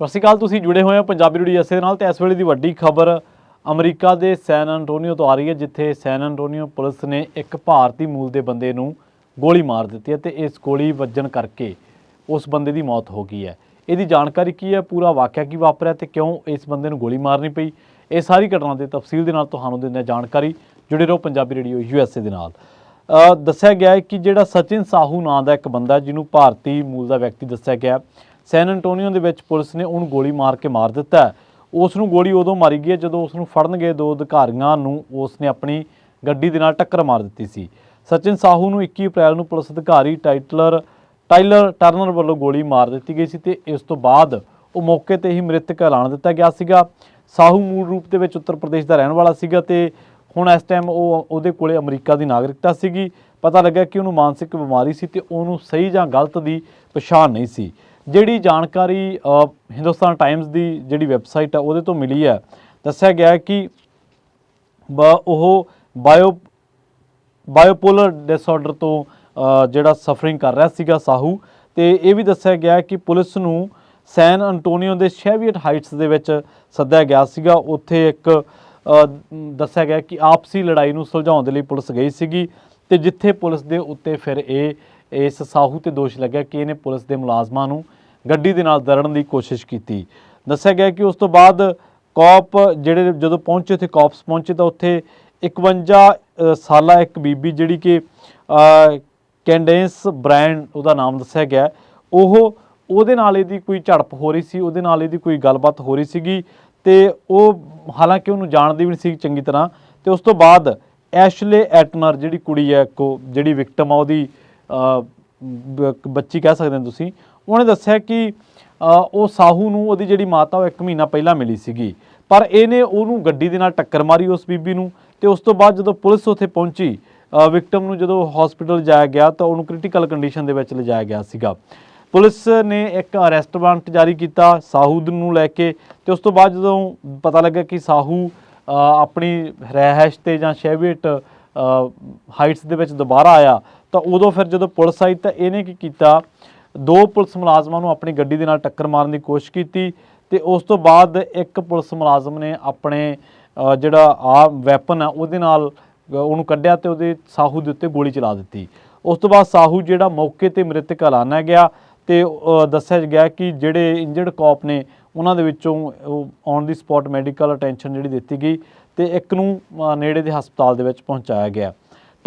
ਸਤਿ ਸ਼੍ਰੀ ਅਕਾਲ, ਤੁਸੀਂ ਜੁੜੇ ਹੋਏ ਹੋ ਪੰਜਾਬੀ ਰੇਡੀਓ ਐਸੇ ਦੇ ਨਾਲ ਤੇ ਇਸ ਵੇਲੇ ਦੀ ਵੱਡੀ ਖਬਰ ਅਮਰੀਕਾ ਦੇ ਸੈਨ ਐਂਟੋਨੀਓ ਤੋਂ ਆ ਰਹੀ ਹੈ, ਜਿੱਥੇ ਸੈਨ ਐਂਟੋਨੀਓ ਪੁਲਿਸ ਨੇ ਇੱਕ ਭਾਰਤੀ ਮੂਲ ਦੇ ਬੰਦੇ ਨੂੰ ਗੋਲੀ ਮਾਰ ਦਿੱਤੀ ਹੈ ਤੇ ਇਸ ਗੋਲੀ ਵੱਜਣ ਕਰਕੇ ਉਸ ਬੰਦੇ ਦੀ ਮੌਤ ਹੋ ਗਈ ਹੈ। ਇਹਦੀ ਜਾਣਕਾਰੀ ਕੀ ਹੈ, ਪੂਰਾ ਵਾਕਿਆ ਕੀ ਵਾਪਰਿਆ ਤੇ ਕਿਉਂ ਇਸ ਬੰਦੇ ਨੂੰ ਗੋਲੀ ਮਾਰਨੀ ਪਈ? ਇਹ ਸਾਰੀ ਘਟਨਾ ਦੇ ਤਫਸੀਲ ਦੇ ਨਾਲ ਤੁਹਾਨੂੰ ਦਿੰਦੇ ਹਾਂ ਜਾਣਕਾਰੀ। ਜੁੜੇ ਰਹੋ ਪੰਜਾਬੀ ਰੇਡੀਓ ਯੂਐਸਏ ਦੇ ਨਾਲ। ਦੱਸਿਆ ਗਿਆ ਹੈ ਕਿ ਜਿਹੜਾ ਸਚਿਨ ਸਾਹੂ ਨਾਂ ਦਾ ਇੱਕ ਬੰਦਾ ਜਿਹਨੂੰ ਭਾਰਤੀ ਮੂਲ ਦਾ ਵਿਅਕਤੀ ਦੱਸਿਆ ਗਿਆ ਸੈਨ ਐਂਟੋਨੀਓ ਦੇ ਵਿੱਚ ਪੁਲਿਸ ਨੇ ਉਹਨੂੰ ਗੋਲੀ ਮਾਰ ਕੇ ਮਾਰ ਦਿੱਤਾ ਉਸ ਨੂੰ ਗੋਲੀ ਉਦੋਂ ਮਾਰੀ ਗਈ ਹੈ ਜਦੋਂ ਉਸ ਨੂੰ ਫੜਨ ਗਏ ਦੋ ਅਧਿਕਾਰੀਆਂ ਨੂੰ ਉਸ ਨੇ ਆਪਣੀ ਗੱਡੀ ਦੇ ਨਾਲ ਟੱਕਰ ਮਾਰ ਦਿੱਤੀ ਸੀ। ਸਚਿਨ ਸਾਹੂ ਨੂੰ 21 ਅਪ੍ਰੈਲ ਨੂੰ ਪੁਲਿਸ ਅਧਿਕਾਰੀ ਟਾਈਟਲਰ ਟਾਈਲਰ ਟਰਨਰ ਵੱਲੋਂ ਗੋਲੀ ਮਾਰ ਦਿੱਤੀ ਗਈ ਸੀ ਤੇ ਇਸ ਤੋਂ ਬਾਅਦ ਉਹ ਮੌਕੇ ਤੇ ਹੀ ਮ੍ਰਿਤਕ ਐਲਾਨ ਦਿੱਤਾ ਗਿਆ ਸੀਗਾ। ਸਾਹੂ ਮੂਲ ਰੂਪ ਦੇ ਵਿੱਚ ਉੱਤਰ ਪ੍ਰਦੇਸ਼ ਦਾ ਰਹਿਣ ਵਾਲਾ ਸੀਗਾ ਤੇ ਹੁਣ ਇਸ ਟਾਈਮ ਉਹ ਉਹਦੇ ਕੋਲੇ ਅਮਰੀਕਾ ਦੀ ਨਾਗਰਿਕਤਾ ਸੀਗੀ। ਪਤਾ ਲੱਗਾ ਕਿ ਉਹਨੂੰ ਮਾਨਸਿਕ ਬਿਮਾਰੀ ਸੀ ਤੇ ਉਹਨੂੰ ਸਹੀ ਜਾਂ ਗਲਤ ਦੀ ਪਛਾਣ ਨਹੀਂ ਸੀ। ਜਿਹੜੀ ਜਾਣਕਾਰੀ ਹਿੰਦੁਸਤਾਨ ਟਾਈਮਜ਼ ਦੀ ਜਿਹੜੀ ਵੈਬਸਾਈਟ ਆ, ਉਹਦੇ ਤੋਂ ਮਿਲੀ ਹੈ। ਦੱਸਿਆ ਗਿਆ ਕਿ ਬ- ਉਹ ਬਾਇਓ ਬਾਇਓਪੋਲਰ ਡਿਸਆਰਡਰ ਤੋਂ ਜਿਹੜਾ ਸਫਰਿੰਗ ਕਰ ਰਿਹਾ ਸੀਗਾ ਸਾਹੂ, ਤੇ ਇਹ ਵੀ ਦੱਸਿਆ ਗਿਆ ਕਿ ਪੁਲਿਸ ਨੂੰ ਸੈਨ ਅੰਟੋਨੀਓ ਦੇ ਸ਼ੈਵੀਅਟ ਹਾਈਟਸ ਦੇ ਵਿੱਚ ਸੱਦਿਆ ਗਿਆ ਸੀਗਾ। ਉੱਥੇ ਇੱਕ ਦੱਸਿਆ ਗਿਆ ਕਿ ਆਪਸੀ ਲੜਾਈ ਨੂੰ ਸੁਲਝਾਉਣ ਦੇ ਲਈ ਪੁਲਿਸ ਗਈ ਸੀਗੀ, ਤੇ ਜਿੱਥੇ ਪੁਲਿਸ ਦੇ ਉੱਤੇ ਫਿਰ ਇਹ ਇਸ ਸਾਹੂ ਤੇ ਦੋਸ਼ ਲੱਗਿਆ ਕਿ ਇਹਨੇ ਪੁਲਿਸ ਦੇ ਮੁਲਾਜ਼ਮਾਂ ਨੂੰ ਗੱਡੀ ਦੇ ਨਾਲ ਦਰੜਨ ਦੀ ਕੋਸ਼ਿਸ਼ ਕੀਤੀ। ਦੱਸਿਆ ਗਿਆ ਕਿ ਉਸ ਤੋਂ ਬਾਅਦ ਕੌਪ ਜਿਹੜੇ ਜਦੋਂ ਪਹੁੰਚੇ ਉੱਥੇ ਕੌਪਸ ਪਹੁੰਚੇ ਤਾਂ ਉੱਥੇ 51 ਅ, ਸਾਲਾ ਇੱਕ ਬੀਬੀ ਜਿਹੜੀ ਕਿ ਅ, ਕੈਂਡੈਂਸ ਬ੍ਰਾਂਡ ਉਹਦਾ ਨਾਮ ਦੱਸਿਆ ਗਿਆ। ਉਹ ਉਹਦੇ ਨਾਲ ਇਹਦੀ ਕੋਈ ਝੜਪ ਹੋ ਰਹੀ ਸੀ ਉਹਦੇ ਨਾਲ ਇਹਦੀ ਕੋਈ ਗੱਲਬਾਤ ਹੋ ਰਹੀ ਸੀਗੀ ਤੇ ਉਹ ਹਾਲਾਂਕਿ ਉਹਨੂੰ ਜਾਣਦੀ ਵੀ ਨਹੀਂ ਸੀ ਚੰਗੀ ਤਰ੍ਹਾਂ। ਤੇ ਉਸ ਤੋਂ ਬਾਅਦ ਐਸ਼ਲੇ ਐਟਨਰ ਜਿਹੜੀ ਕੁੜੀ ਹੈ ਕੋ ਜਿਹੜੀ ਵਿਕਟਮ ਆ ਉਹਦੀ ਬੱਚੀ ਕਹਿ ਸਕਦੇ ਹੋ ਤੁਸੀਂ, ਉਹਨੇ ਦੱਸਿਆ ਕਿ ਉਹ ਸਾਹੂ ਨੂੰ ਉਹਦੀ ਜਿਹੜੀ ਮਾਤਾ ਉਹ ਇੱਕ ਮਹੀਨਾ ਪਹਿਲਾਂ ਮਿਲੀ ਸੀਗੀ। ਪਰ ਇਹਨੇ ਉਹਨੂੰ ਗੱਡੀ ਦੇ ਨਾਲ ਟੱਕਰ ਮਾਰੀ ਉਸ ਬੀਬੀ ਨੂੰ ਤੇ ਉਸ ਤੋਂ ਬਾਅਦ ਜਦੋਂ ਪੁਲਿਸ ਉੱਥੇ ਪਹੁੰਚੀ ਵਿਕਟਮ ਨੂੰ ਜਦੋਂ ਹਸਪੀਟਲ ਜਾਇਆ ਗਿਆ ਤਾਂ ਉਹਨੂੰ ਕ੍ਰਿਟੀਕਲ ਕੰਡੀਸ਼ਨ ਦੇ ਵਿੱਚ ਲਿਜਾਇਆ ਗਿਆ ਸੀਗਾ। ਪੁਲਿਸ ਨੇ ਇੱਕ ਅਰੈਸਟ ਵਾਰੰਟ ਜਾਰੀ ਕੀਤਾ ਸਾਹੂ ਨੂੰ ਲੈ ਕੇ ਤੇ ਉਸ ਤੋਂ ਬਾਅਦ ਜਦੋਂ ਪਤਾ ਲੱਗਾ ਕਿ ਸਾਹੂ ਆਪਣੀ ਰਹਿائش ਤੇ ਜਾਂ ਸ਼ੈਵੀਟ ਹਾਈਟਸ ਦੇ ਵਿੱਚ ਦੁਬਾਰਾ ਆਇਆ ਤਾਂ ਉਦੋਂ ਫਿਰ ਜਦੋਂ ਪੁਲਿਸ ਆਈ ਤਾਂ ਇਹਨੇ ਕੀ ਕੀਤਾ, ਦੋ ਪੁਲਿਸ ਮੁਲਾਜ਼ਮਾਂ ਨੂੰ ਆਪਣੀ ਗੱਡੀ ਦੇ ਨਾਲ ਟੱਕਰ ਮਾਰਨ ਦੀ ਕੋਸ਼ਿਸ਼ ਕੀਤੀ ਤੇ ਉਸ ਤੋਂ ਬਾਅਦ ਇੱਕ ਪੁਲਿਸ ਮੁਲਾਜ਼ਮ ਨੇ ਆਪਣੇ ਜਿਹੜਾ ਆ ਵੈਪਨ ਆ ਉਹਦੇ ਨਾਲ ਉਹਨੂੰ ਕੱਢਿਆ ਤੇ ਉਹਦੇ ਸਾਹੂ ਦੇ ਉੱਤੇ ਗੋਲੀ ਚਲਾ ਦਿੱਤੀ। ਉਸ ਤੋਂ ਬਾਅਦ ਸਾਹੂ ਜਿਹੜਾ ਮੌਕੇ ਤੇ ਮ੍ਰਿਤਕ ਐਲਾਨਿਆ ਗਿਆ ਤੇ ਦੱਸਿਆ ਗਿਆ ਕਿ ਜਿਹੜੇ ਇੰਜਰਡ ਕਾਪ ਨੇ ਉਹਨਾਂ ਦੇ ਵਿੱਚੋਂ on the spot medical attention ਜਿਹੜੀ ਦਿੱਤੀ ਗਈ ਤੇ ਇੱਕ ਨੂੰ ਨੇੜੇ ਦੇ ਹਸਪਤਾਲ ਦੇ ਵਿੱਚ ਪਹੁੰਚਾਇਆ ਗਿਆ।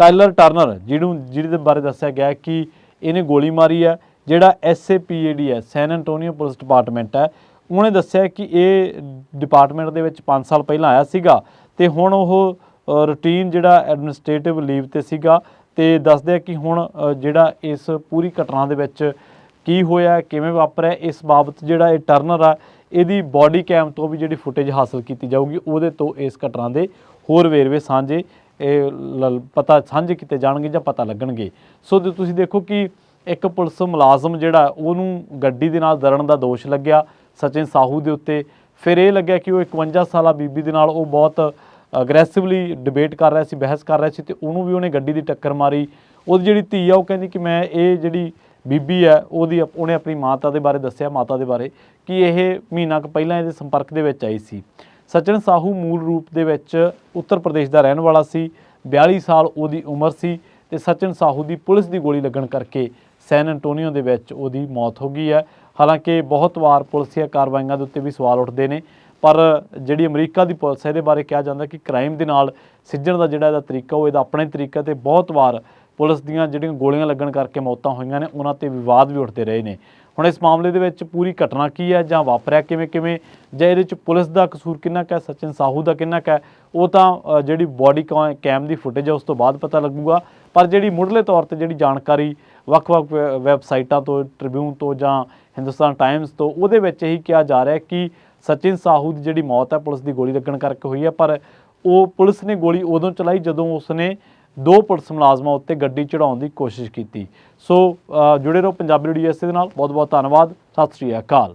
ਟਾਇਲਰ ਟਰਨਰ, ਜਿਹਨੂੰ ਜਿਹਦੇ ਬਾਰੇ ਦੱਸਿਆ ਗਿਆ ਕਿ ਇਹਨੇ ਗੋਲੀ ਮਾਰੀ ਹੈ, ਜਿਹੜਾ ਐਸਏਪੀਏਡੀ ਹੈ ਸੈਨ ਐਂਟੋਨੀਓ ਪੁਲਿਸ ਡਿਪਾਰਟਮੈਂਟ ਹੈ। ਉਹਨੇ ਦੱਸਿਆ ਕਿ ਇਹ ਡਿਪਾਰਟਮੈਂਟ ਦੇ ਵਿੱਚ 5 ਸਾਲ ਪਹਿਲਾਂ ਆਇਆ ਸੀਗਾ ਤੇ ਹੁਣ ਉਹ ਰੂਟੀਨ ਜਿਹੜਾ ਐਡਮਿਨਿਸਟ੍ਰੇਟਿਵ ਲੀਵ ਤੇ ਸੀਗਾ ਤੇ ਦੱਸਦੇ ਆ ਕਿ ਹੁਣ ਜਿਹੜਾ ਇਸ ਪੂਰੀ ਘਟਨਾ ਦੇ ਵਿੱਚ ਕੀ ਹੋਇਆ ਕਿਵੇਂ ਵਾਪਰਿਆ ਇਸ ਬਾਬਤ ਜਿਹੜਾ ਇਹ ਟਰਨਰ ਆ, ਇਹਦੀ ਬਾਡੀ ਕੈਮ ਤੋਂ ਵੀ ਜਿਹੜੀ ਫੁਟੇਜ ਹਾਸਲ ਕੀਤੀ ਜਾਊਗੀ, ਉਹਦੇ ਤੋਂ ਇਸ ਘਟਨਾ ਦੇ ਹੋਰ ਵੇਰਵੇ ਸਾਂਝੇ ਇਹ ਲ- ਪਤਾ ਸਾਂਝੇ ਕੀਤੇ ਜਾਣਗੇ ਜਾਂ ਪਤਾ ਲੱਗਣਗੇ। ਸੋ ਜੇ ਤੁਸੀਂ ਦੇਖੋ ਕਿ ਇੱਕ ਪੁਲਿਸ ਮੁਲਾਜ਼ਮ ਜਿਹੜਾ, ਉਹਨੂੰ ਗੱਡੀ ਦੇ ਨਾਲ ਦਰੜਨ ਦਾ ਦੋਸ਼ ਲੱਗਿਆ, ਸਚਿਨ ਸਾਹੂ ਦੇ ਉੱਤੇ। ਫਿਰ ਇਹ ਲੱਗਿਆ ਕਿ ਉਹ 51 ਸਾਲਾ ਬੀਬੀ ਦੇ ਨਾਲ ਉਹ ਬਹੁਤ ਅਗਰੈਸਿਵਲੀ ਡਿਬੇਟ ਕਰ ਰਿਹਾ ਸੀ, ਬਹਿਸ ਕਰ ਰਿਹਾ ਸੀ ਤੇ ਉਹਨੂੰ ਵੀ ਉਹਨੇ ਗੱਡੀ ਦੀ ਟੱਕਰ ਮਾਰੀ। ਉਹਦੀ ਜਿਹੜੀ ਧੀ ਆ, ਉਹ ਕਹਿੰਦੀ ਕਿ ਮੈਂ ਇਹ ਜਿਹੜੀ ਬੀਬੀ ਹੈ ਉਹਦੀ ਉਹਨੇ ਆਪਣੀ ਮਾਤਾ ਦੇ ਬਾਰੇ ਦੱਸਿਆ, ਮਾਤਾ ਦੇ ਬਾਰੇ, ਕਿ ਇਹ ਮਹੀਨਾ ਕੁ ਪਹਿਲਾਂ ਇਹਦੇ ਸੰਪਰਕ ਦੇ ਵਿੱਚ ਆਈ ਸੀ। ਸਚਿਨ ਸਾਹੂ ਮੂਲ ਰੂਪ ਦੇ ਵਿੱਚ ਉੱਤਰ ਪ੍ਰਦੇਸ਼ ਦਾ ਰਹਿਣ ਵਾਲਾ ਸੀ 42 ਸਾਲ ਉਹਦੀ ਉਮਰ ਸੀ ਤੇ ਸਚਿਨ ਸਾਹੂ ਦੀ ਪੁਲਿਸ ਦੀ ਗੋਲੀ ਲੱਗਣ ਕਰਕੇ ਸੈਨ ਐਂਟੋਨੀਓ ਦੇ ਵਿੱਚ ਉਹਦੀ ਮੌਤ ਹੋ ਗਈ ਹੈ। ਹਾਲਾਂਕਿ ਬਹੁਤ ਵਾਰ ਪੁਲਿਸੀਆ ਕਾਰਵਾਈਆਂ ਦੇ ਉੱਤੇ ਵੀ ਸਵਾਲ ਉੱਠਦੇ ਨੇ, ਪਰ ਜਿਹੜੀ ਅਮਰੀਕਾ ਦੀ ਪੁਲਿਸ ਹੈ, ਇਹਦੇ ਬਾਰੇ ਕਿਹਾ ਜਾਂਦਾ ਕਿ ਕ੍ਰਾਈਮ ਦੇ ਨਾਲ ਸਿੱਝਣ ਦਾ ਜਿਹੜਾ ਇਹਦਾ ਤਰੀਕਾ, ਉਹ ਇਹਦਾ ਆਪਣੇ ਤਰੀਕਾ ਤੇ ਬਹੁਤ ਵਾਰ ਪੁਲਿਸ ਦੀਆਂ ਜਿਹੜੀਆਂ ਗੋਲੀਆਂ ਲੱਗਣ ਕਰਕੇ ਮੌਤਾਂ ਹੋਈਆਂ ਨੇ ਉਹਨਾਂ ਤੇ ਵਿਵਾਦ ਵੀ ਉੱਠਦੇ ਰਹੇ ਨੇ। ਹੁਣ ਇਸ ਮਾਮਲੇ ਦੇ ਵਿੱਚ ਪੂਰੀ ਘਟਨਾ ਕੀ ਹੈ ਜਾਂ ਵਾਪਰਿਆ ਕਿਵੇਂ ਕਿਵੇਂ? ਜਾਂ ਇਹਦੇ ਵਿੱਚ ਪੁਲਿਸ ਦਾ ਕਸੂਰ ਕਿੰਨਾ ਕੁ ਹੈ ਸਚਿਨ ਸਾਹੂ ਦਾ ਕਿੰਨਾ ਕੁ ਹੈ? ਉਹ ਤਾਂ ਅ, ਜਿਹੜੀ ਬਾਡੀ ਕੈਮ ਦੀ ਫੁਟੇਜ ਹੈ ਉਸ ਤੋਂ ਬਾਅਦ ਪਤਾ ਲੱਗੂਗਾ। ਪਰ ਜਿਹੜੀ ਮੁੱਢਲੇ ਤੌਰ ਤੇ ਜਿਹੜੀ ਜਾਣਕਾਰੀ ਵੱਖ-ਵੱਖ ਵੈ- ਵੈਬਸਾਈਟਾਂ ਤੋਂ ਟ੍ਰਿਬਿਊਨ ਤੋਂ ਜਾਂ ਹਿੰਦੁਸਤਾਨ ਟਾਈਮਸ ਤੋਂ ਉਹਦੇ ਵਿੱਚ ਇਹੀ ਕਿਹਾ ਜਾ ਰਿਹਾ ਹੈ ਕਿ ਸਚਿਨ ਸਾਹੂ ਦੀ ਜਿਹੜੀ ਮੌਤ ਹੈ ਪੁਲਿਸ ਦੀ ਗੋਲੀ ਲੱਗਣ ਕਰਕੇ ਹੋਈ ਹੈ। ਪਰ ਉਹ ਪੁਲਿਸ ਨੇ ਗੋਲੀ ਉਦੋਂ ਚਲਾਈ ਜਦੋਂ ਉਸਨੇ ਦੋ ਪੁਲਿਸ ਮੁਲਾਜ਼ਮਾਂ ਉੱਤੇ ਗੱਡੀ ਚੜਾਉਣ ਦੀ ਕੋਸ਼ਿਸ਼ ਕੀਤੀ। ਸੋ ਜੁੜੇ ਰਹੋ ਪੰਜਾਬੀ ਰੇਡੀਓ ਐਸੇ ਦੇ ਨਾਲ। ਬਹੁਤ ਬਹੁਤ ਧੰਨਵਾਦ। ਸਤਿ ਸ੍ਰੀ ਅਕਾਲ।